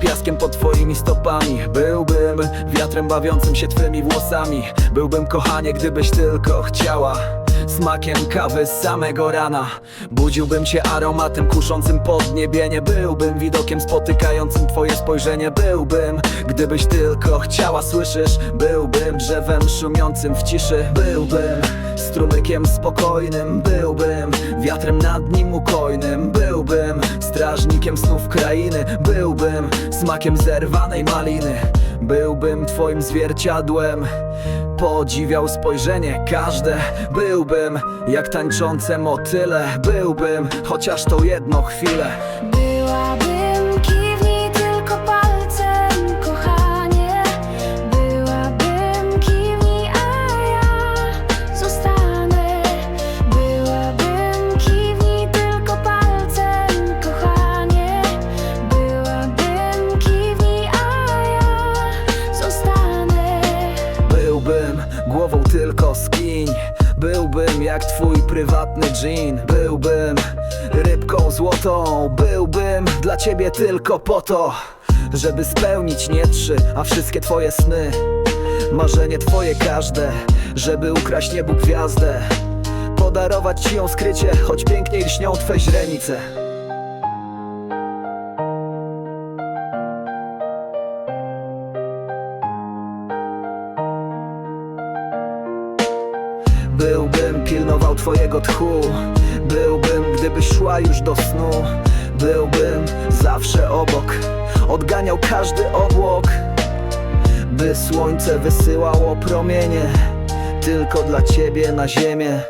piaskiem pod twoimi stopami. Byłbym wiatrem bawiącym się twymi włosami. Byłbym kochanie, gdybyś tylko chciała Smakiem kawy z samego rana. Budziłbym cię aromatem kuszącym podniebienie Byłbym widokiem spotykającym twoje spojrzenie. Byłbym, gdybyś tylko chciała, słyszysz? Byłbym drzewem szumiącym w ciszy. Byłbym strumykiem spokojnym. Byłbym wiatrem nad nim ukojnym. Byłbym strażnikiem snów krainy. Byłbym smakiem zerwanej maliny Byłbym twoim zwierciadłem. Podziwiał spojrzenie każde. Byłbym jak tańczące motyle. Byłbym chociaż to jedno chwilę tylko skiń. Byłbym jak twój prywatny dżin. Byłbym rybką złotą. Byłbym dla ciebie tylko po to Żeby spełnić nie trzy, a wszystkie twoje sny. Marzenie twoje każde Żeby ukraść niebu gwiazdę. Podarować ci ją skrycie Choć piękniej lśnią twe źrenice Byłbym pilnował twojego tchu. Byłbym, gdybyś szła już do snu. Byłbym zawsze obok. Odganiał każdy obłok. By słońce wysyłało promienie. Tylko dla ciebie na ziemię